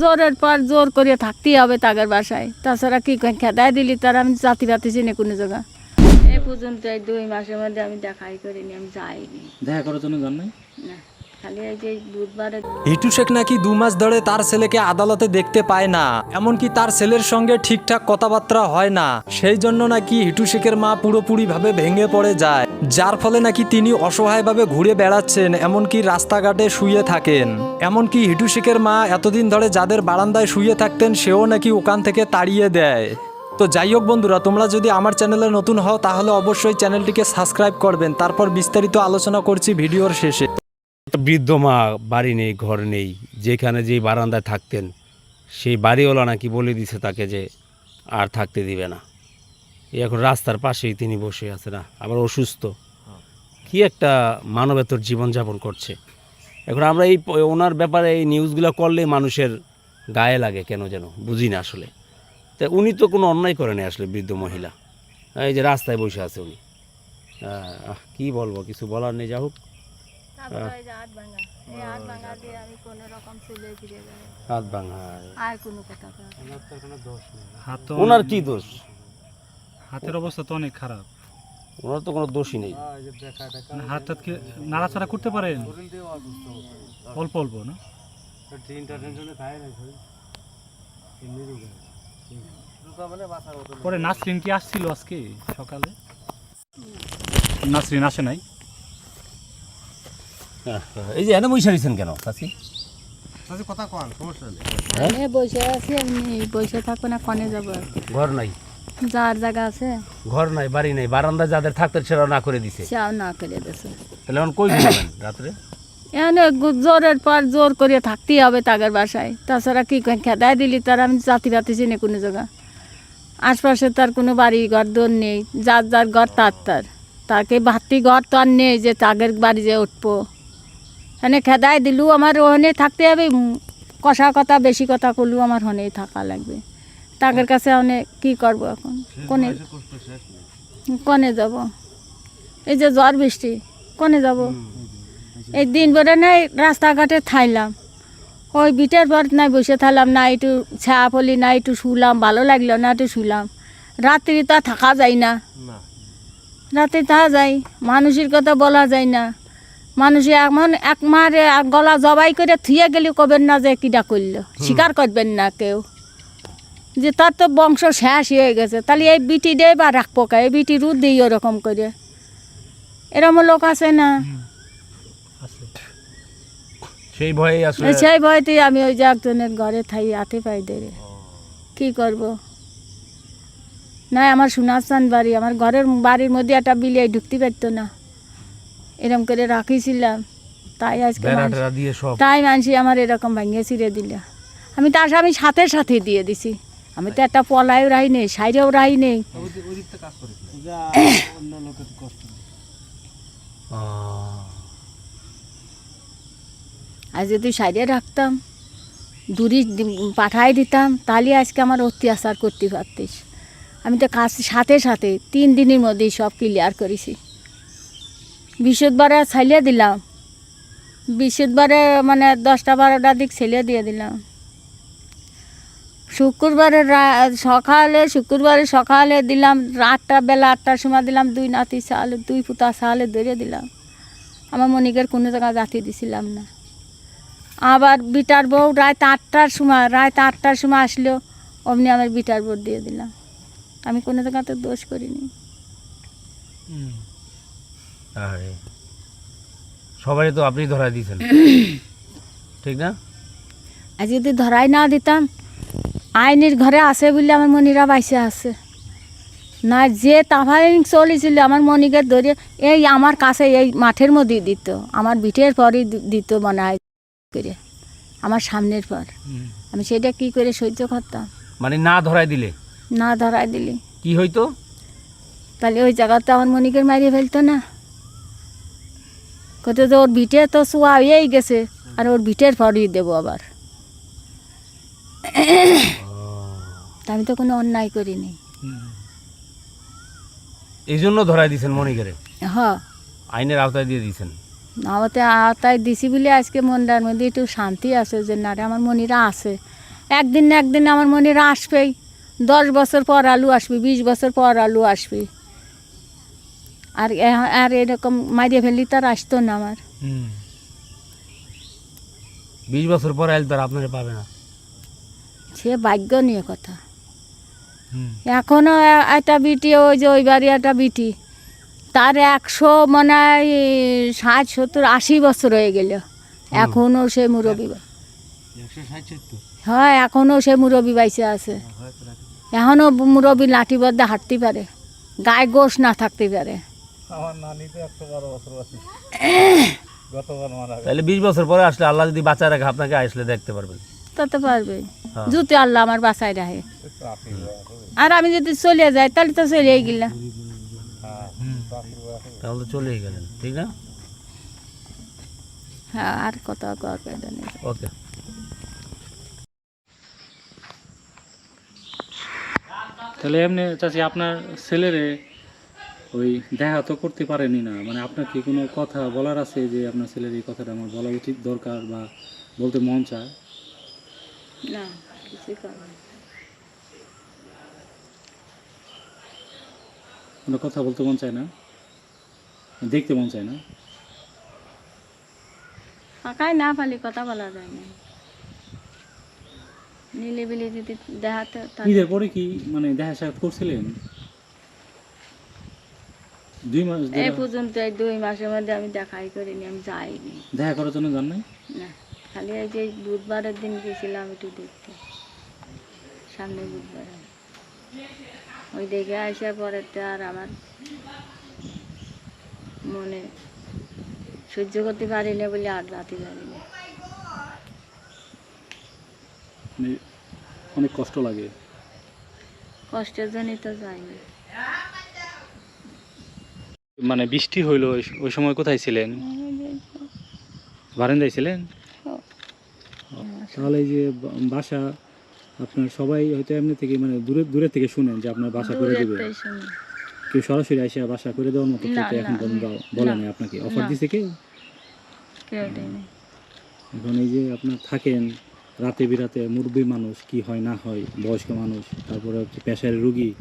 জোরের পর জোর করে থাকতেই হবে তাদের বাসায়। তাছাড়া কি খেদাই খেদায় দিলি তার আমি জাতি বাতি চিনি কোনো জায়গা। এ পর্যন্ত এই দুই মাসের মধ্যে আমি দেখাই করিনি আমি যাইনি। দেখা করার জন্য যান নাই? না। হিটু শেখ নাকি দু মাস ধরে তার ছেলেকে আদালতে দেখতে পায় না। এমনকি তার ছেলের সঙ্গে ঠিকঠাক কথাবার্তা হয় না। সেই জন্য নাকি হিটু শেখের মা পুরোপুরিভাবে ভেঙে পড়ে যায়। যার ফলে নাকি তিনি অসহায়ভাবে ঘুরে বেড়াচ্ছেন, এমনকি রাস্তাঘাটে শুয়ে থাকেন। এমনকি হিটু শেখের মা এতদিন ধরে যাদের বারান্দায় শুয়ে থাকতেন, সেও নাকি ওখান থেকে তাড়িয়ে দেয়। তো যাই হোক বন্ধুরা, তোমরা যদি আমার চ্যানেলে নতুন হও, তাহলে অবশ্যই চ্যানেলটিকে সাবস্ক্রাইব করবেন। তারপর বিস্তারিত আলোচনা করছি ভিডিওর শেষে। বৃদ্ধ মা বাড়ি নেই, ঘর নেই, যেখানে যেই বারান্দায় থাকতেন, সেই বাড়িওয়ালা নাকি বলে দিছে তাকে যে আর থাকতে দিবে না। এখন রাস্তার পাশেই তিনি বসে আছে না আবার অসুস্থ। কি একটা মানবেতর জীবনযাপন করছে। এখন আমরা এই ওনার ব্যাপারে এই নিউজগুলো করলে মানুষের গায়ে লাগে কেন যেন, বুঝি না আসলে। তা উনি তো কোনো অন্যায় করেনি আসলে বৃদ্ধ মহিলা। এই যে রাস্তায় বসে আছে উনি। কি বলব, কিছু বলার নেই যা হোক। ওনার কি দোষ? হাতের অবস্থা তো অনেক খারাপ। ওনার তো কোনো দোষই নেই। মানে হাত টাতকে নাড়াচাড়া করতে পারেন? অল্প অল্প না? পরে নাসরিন কি আসছিল আজকে সকালে? নাসরিন আসে নাই। এই যে এনে বসে রয়েছেন কেন চাচি? এ বসে আছি এমনি বসে থাকব না কনে যাব? ঘর নাই? যার জায়গা আছে। ঘর নাই বাড়ি নাই বারান্দা যাদের থাকতেন সেটাও না করে দিছে। সেও না করে দিছে। তাহলে এখন কই ঘুমাবেন রাত্রে? এখানে গু- জোরের পর জোর করে থাকতেই হবে তাদের বাসায়। তাছাড়া কি খেদায় দিলি তার আমি জাতি পাতি চিনি কোনো জায়গা। আশপাশে তার কোনো বাড়ি ঘর দোর নেই যার যার ঘর তার তার। তাকে ভাতি ঘর তো আর নেই যে তাদের বাড়ি যে উঠবো। এখানে খেদাই দিলু আমার ওখানে থাকতে হবে কষা কথা বেশি কথা করলু আমার হনেই থাকা লাগবে। তাদের কাছে অনেক কি করব এখন? কোনে কনে যাব? এই যে ঝড় বৃষ্টি কনে যাব? এই দিন ভরে নাই রাস্তাঘাটে থাইলাম। ওই বিটের পর নাই বসে থাকলাম না একটু ছায়া পলি না একটু শুলাম ভালো লাগল না একটু শুলাম। রাত্রি তো থাকা যায় না। রাত্রি থাকা যায় মানুষের কথা বলা যায় না। মানুষে এমন এক মারে এক গলা জবাই করে থুয়ে গেলে কবেন না যে কিটা করল। স্বীকার করবেন না কেউ। যে তার তো বংশ শেষ হয়ে গেছে তাহলে এই বিটি দেয় বা রাখব কা? এই বিটি রুদ দিই ওরকম করে। এরম লোক আছে না? সেই ভয়ে সেই ভয়তে আমি ওই যে একজনের ঘরে থাই আতে পাই দেরে কি করব? না আমার সোনাচান বাড়ি আমার ঘরের বাড়ির মধ্যে একটা বিলিয়ে ঢুকতে পারতো না। এরকম করে রাখিছিলাম। তাই আজকে তাই মানসি আমার এরকম ভাঙিয়ে ছিঁড়ে দিল। আমি তার আমি সাথে সাথে দিয়ে দিছি। আমি তো একটা পলায়ও রাই নেই সাইডেও রাই নেই। আর যদি সাইডে রাখতাম দূরি পাঠাই দিতাম তাহলে আজকে আমার অত্যাচার করতে পারতিস। আমি তো কাজ সাথে সাথে তিন দিনের মধ্যেই সব ক্লিয়ার করেছি। বৃহস্পতিবারে ছাইলে দিলাম। বৃহস্পতিবারে মানে দশটা বারোটার দিক ছেলে দিয়ে দিলাম। শুক্রবারে সকালে শুক্রবারে সকালে দিলাম, আটটা বেলা আটটার সময় দিলাম, দুই নাতি সালে দুই পুতা সালে ধরে দিলাম। আমার মনিকের কোনো জায়গায় জাতি দিছিলাম না। আবার বিটার বউ রাত আটটার সময়, রাত আটটার সময় আসলো অমনি আমার বিটার বউ দিয়ে দিলাম। আমি কোনো জায়গাতে দোষ করিনি। আরে। সবারই তো আপনি ধরাই দিয়েছেন। ঠিক না? আর যদি ধরাই না দিতাম আইনের ঘরে আছে বলে আমার মনিরা বাইসে আছে। না যে তাফাইন চলেছিল আমার মনিকে ধরে এই আমার কাছে এই মাঠের মধ্যে দিত। আমার বিটের পরই দিত মনে হয় করে। আমার সামনের পর। আমি সেটা কি করে সহ্য করতাম? মানে না ধরাই দিলে? না ধরাই দিলে। কি হইতো? তাহলে ওই জায়গাতে আমার মনিকের মারিয়ে ফেলতো না? কত তো ওর বিটে তো শোয়া হয়েই গেছে আর ওর বিটের পরই দেবো আবার। আমি তো কোনো অন্যায় করিনি। এই জন্য ধরাই দিয়েছেন মনিকেরে হ। আইনের আওতায় দিয়ে দিয়েছেন আমাতে আওতায় দিছি বলে আজকে মনটার মধ্যে একটু শান্তি আছে যে না রে আমার মনিরা আছে। একদিন না একদিন আমার মনিরা আসবেই। দশ বছর পর আলু আসবে বিশ বছর পর আলু আসবে। আর এ- আর এরকম মারিয়ে ফেললি তার আসতো না আমার। বিশ বছর পরে আইলে তার আপনারা পাবে না। সে ভাগ্য নিয়ে কথা। হুম। এখনও একটা বিটি ওই যে ওই বাড়ি একটা বিটি তার একশো মনে হয় ষাট সত্তর আশি বছর হয়ে গেল। এখনও সে মুরব্বী হয় এখনও সে মুরব্বী বাইসে আছে। এখনও মুরব্বী লাঠি বদ্ধে হাঁটতে পারে। গায়ে গোশ না থাকতে পারে। আমার নানি তো একশো বারো বছর আছে গতবার মারা তাহলে বিশ বছর পরে আসলে আল্লাহ যদি বাঁচায় রাখে আপনাকে আসলে দেখতে পারবেন। তত পারবে হ্যাঁ। জুতে আল্লাহ আমার বাসায় রাখে। আর আমি যদি চলে যাই তাহলে তো চলেই গেলাম তাহলে তো চলেই গেলেন ঠিক না? হ্যাঁ আর কত করবে। ওকে। তাহলে এমনি চাচি আপনার ছেলেরে ওই দেখা তো করতে পারেনি না। মানে আপনার কি কোনো কথা বলার আছে যে আপনার ছেলের এই কথাটা আমার বলা উচিত দরকার বা বলতে মন চায়? না। কোনো কথা বলতে মন চায় না? দেখতে মন চায় না? ফাঁকায় না পালি কথা বলা যায় না। নিলিবিলি যদি দেখাতে ঈদের পরে কি মানে দেখা সাক্ষাৎ করছিলেন? দুই মাস ধরে? এই পর্যন্ত এই দুই মাসের মধ্যে আমি দেখাই করিনি আমি যাইনি। দেখা করার জন্য জান নাই? না খালি এই যে বুধবারের দিন গেছিলাম একটু দেখতে। সামনে বুধবারে। ওই দেখে আসার পরে তো আর আমার মনে সহ্য করতে পারি না বলে আর রাতে পারি না মানে অনেক কষ্ট লাগে। কষ্টের জন্যই তো যাইনি। মানে বৃষ্টি হইল ওই- সময় কোথায় ছিলেন? বারান্দায় ছিলেন? তাহলে এই যে বাসা আপনার সবাই হয়তো এমনি থেকে মানে দূরে দূরে থেকে শুনেন যে আপনার বাসা করে দেবে। কেউ সরাসরি আসে বাসা করে দেওয়ার মতো না, কেউ তো এখন পর্যন্ত বলে। নাই আপনাকে। অফার। দিছে কেউ? কেউ এখন এই যে আপনার থাকেন রাতে বিরাতে মুরব্বী মানুষ কি হয় না হয় বয়স্ক মানুষ তারপরে হচ্ছে পেশার রুগী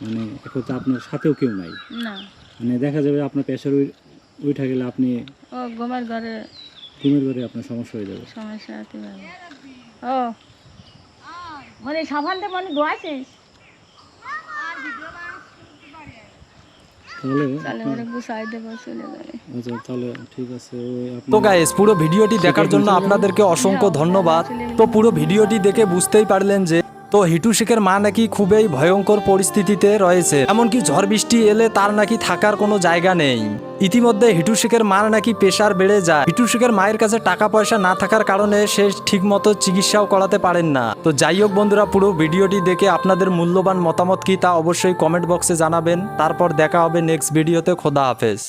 মানে এখন তো আপনার সাথেও কেউ নাই। না। মানে দেখা যাবে আপনার পেশার উঠে গেলে আপনি ও ঘুমের ঘরে ঘুমের ঘরে আপনার সমস্যা হয়ে যাবে। সমস্যা হতে পারে। ও মানে সাবানটা মানে যাবে। আচ্ছা তাহলে ঠিক আছে ওই আপনি তো গাইস পুরো ভিডিওটি দেখার জন্য আপনাদেরকে অসংখ্য ধন্যবাদ। তো পুরো ভিডিওটি দেখে বুঝতেই পারলেন যে তো হিটু শেখের মা নাকি খুবই ভয়ঙ্কর পরিস্থিতিতে রয়েছে। এমনকি ঝড় বৃষ্টি এলে তার নাকি থাকার কোনো জায়গা নেই। ইতিমধ্যে হিটু শেখের মার নাকি প্রেশার বেড়ে যায়। হিটু শেখের মায়ের কাছে টাকা পয়সা না থাকার কারণে সে ঠিকমতো চিকিৎসাও করাতে পারেন না। তো যাই হোক বন্ধুরা, পুরো ভিডিওটি দেখে আপনাদের মূল্যবান মতামত কি তা অবশ্যই কমেন্ট বক্সে জানাবেন। তারপর দেখা হবে নেক্সট ভিডিওতে খোদা হাফেজ।